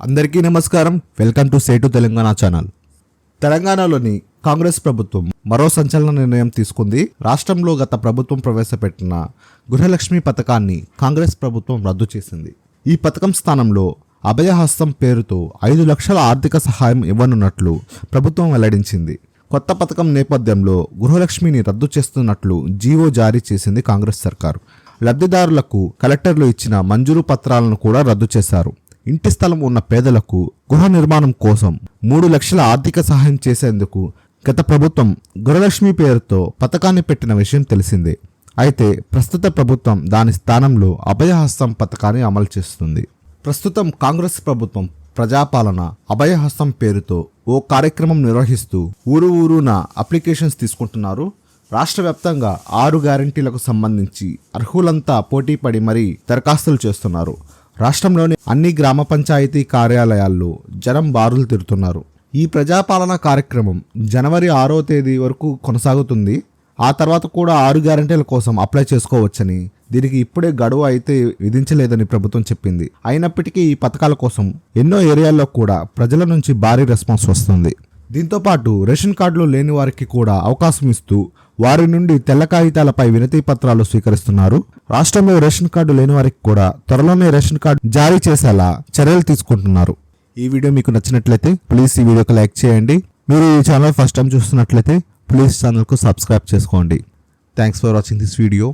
అందరికీ నమస్కారం. Welcome to సేటు తెలంగాణ ఛానల్. తెలంగాణలోని కాంగ్రెస్ ప్రభుత్వం మరో సంచలన నిర్ణయం తీసుకుంది. రాష్ట్రంలో గత ప్రభుత్వం ప్రవేశపెట్టిన గృహలక్ష్మి పథకాన్ని కాంగ్రెస్ ప్రభుత్వం రద్దు చేసింది. ఈ పథకం స్థానంలో అభయహస్తం పేరుతో ఐదు లక్షల ఆర్థిక సహాయం ఇవ్వనున్నట్లు ప్రభుత్వం వెల్లడించింది. కొత్త పథకం నేపథ్యంలో గృహలక్ష్మిని రద్దు చేస్తున్నట్లు జీవో జారీ చేసింది కాంగ్రెస్ సర్కారు. లబ్ధిదారులకు కలెక్టర్లు ఇచ్చిన మంజూరు పత్రాలను కూడా రద్దు చేశారు. ఇంటి స్థలం ఉన్న పేదలకు గృహ నిర్మాణం కోసం మూడు లక్షల ఆర్థిక సహాయం చేసేందుకు గత ప్రభుత్వం గురలక్ష్మి పేరుతో పథకాన్ని పెట్టిన విషయం తెలిసిందే. అయితే ప్రస్తుత ప్రభుత్వం దాని స్థానంలో అభయహస్తం పథకాన్ని అమలు చేస్తుంది. ప్రస్తుతం కాంగ్రెస్ ప్రభుత్వం ప్రజాపాలన అభయహస్తం పేరుతో ఓ కార్యక్రమం నిర్వహిస్తూ ఊరు ఊరున అప్లికేషన్స్ తీసుకుంటున్నారు. రాష్ట్ర వ్యాప్తంగా ఆరు గ్యారంటీలకు సంబంధించి అర్హులంతా పోటీపడి మరీ దరఖాస్తులు చేస్తున్నారు. రాష్ట్రంలోని అన్ని గ్రామ పంచాయతీ కార్యాలయాల్లో జనం బారులు తిరుతున్నారు. ఈ ప్రజాపాలన కార్యక్రమం జనవరి ఆరో తేదీ వరకు కొనసాగుతుంది. ఆ తర్వాత కూడా ఆరు గ్యారంటీల కోసం అప్లై చేసుకోవచ్చని దీనికి ఇప్పుడే గడువు అయితే విధించలేదని ప్రభుత్వం చెప్పింది. అయినప్పటికీ ఈ పథకాల కోసం ఎన్నో ఏరియాల్లో కూడా ప్రజల నుంచి భారీ రెస్పాన్స్ వస్తుంది. దీంతో పాటు రేషన్ కార్డులు లేని వారికి కూడా అవకాశం ఇస్తూ వారి నుండి తెల్ల కాగితాలపై వినతి పత్రాలు స్వీకరిస్తున్నారు. రాష్ట్రంలో రేషన్ కార్డు లేని వారికి కూడా త్వరలోనే రేషన్ కార్డు జారీ చేసేలా చర్యలు తీసుకుంటున్నారు. ఈ వీడియో మీకు నచ్చినట్లయితే ప్లీజ్ ఈ వీడియోకి లైక్ చేయండి. మీరు ఈ ఛానల్ ఫస్ట్ టైం చూస్తున్నట్లయితే ప్లీజ్ ఛానల్కు సబ్స్క్రైబ్ చేసుకోండి. Thanks for watching this video